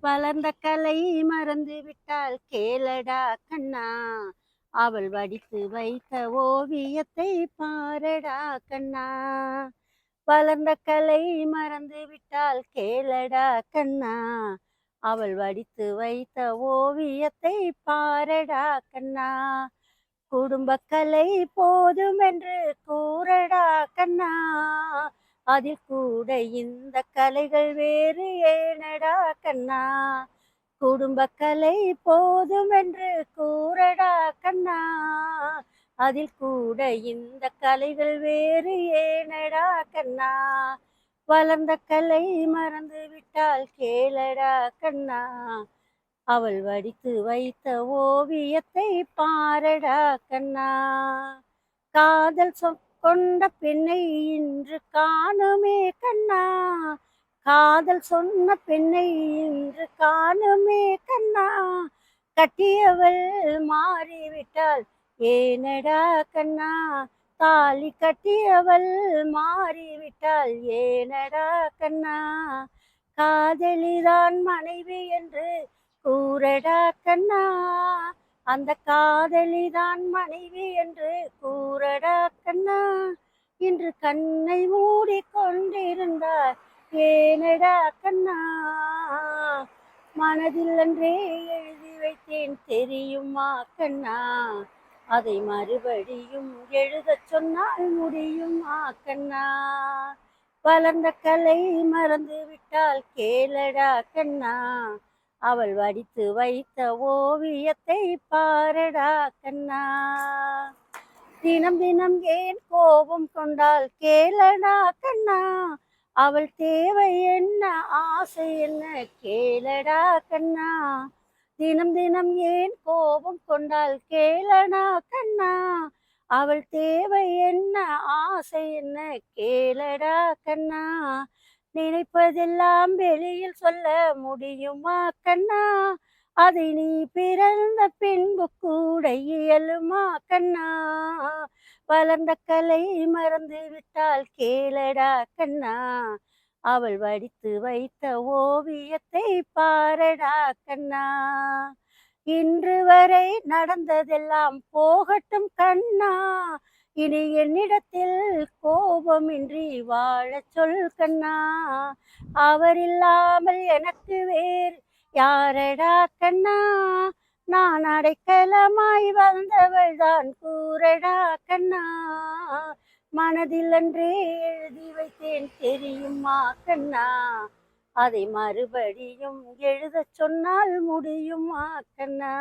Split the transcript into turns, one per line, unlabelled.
வளர்ந்த கலை மறந்து விட்டால் கேளடா கண்ணா. அவள் வடித்து வைத்த ஓவியத்தை பாரடா கண்ணா. வளர்ந்த கலை மறந்து விட்டால் கேளடா கண்ணா. அவள் வடித்து வைத்த ஓவியத்தை பாரடா கண்ணா. குடும்ப கலை போதும் என்று கூறடா கண்ணா. அதில் கூட இந்த கலைகள் வேறு ஏனடா கண்ணா? குடும்ப கலை போதும் என்று கூறடா கண்ணா? அதில் கூட இந்த கலைகள் வேறு ஏனடா கண்ணா? வளர்ந்த கலை மறந்து விட்டால் கேளடா கண்ணா? அவள் வடித்து வைத்த ஓவியத்தை பாரடா கண்ணா? காதல் சொ- கொண்ட பெண்ணை இன்று காணுமே கண்ணா. காதல் சொன்ன பெண்ணை இன்று காணுமே கண்ணா. கட்டியவள் மாறிவிட்டாள் ஏனடா கண்ணா? தாலி கட்டியவள் மாறிவிட்டாள் ஏனடா கண்ணா? காதலிதான் மனைவி என்று கூறடா கண்ணா. அந்த காதலிதான் மனைவி என்று கூறடா கண்ணா. இன்று கண்ணை மூடி கொண்டிருந்தார் ஏனடா கண்ணா? மனதில் அன்றே எழுதி வைத்தேன். தெரியுமா கண்ணா? அதை மறுபடியும் எழுதச் சொன்னால் முடியுமா கண்ணா? வளர்ந்த கலை மறந்து விட்டால் கேளடா கண்ணா. அவள் வடித்து வைத்த ஓவியத்தை பாரடா கண்ணா. தினம் தினம் ஏன் கோபம் கொண்டால் கேளடா கண்ணா. அவள் தேவை என்ன ஆசை என்ன கேளடா கண்ணா. தினம் தினம் ஏன் கோபம் கொண்டால் கேளடா கண்ணா. அவள் தேவை என்ன ஆசை என்ன கேளடா கண்ணா. நினைப்பதெல்லாம் வெளியில் சொல்ல முடியுமா கண்ணா? அதை நீ பிறந்த பின்பு கூட இயலுமா கண்ணா? வளர்ந்த கலை மறந்து விட்டால் கேளடா கண்ணா? அவள் வடித்து வைத்த ஓவியத்தை பாரடா கண்ணா? இன்று வரை நடந்ததெல்லாம் போகட்டும் கண்ணா. இனி என்னிடத்தில் கோபமின்றி வாழச் சொல் கண்ணா. அவர் இல்லாமல் எனக்கு வேறு யாரடா கண்ணா? நான் அடைக்கலமாய் வந்தவள் தான் கூறடா கண்ணா. மனதில் அன்றே எழுதி வைத்தேன் தெரியுமா கண்ணா? அதை மறுபடியும் எழுதச் சொன்னால் முடியுமா கண்ணா?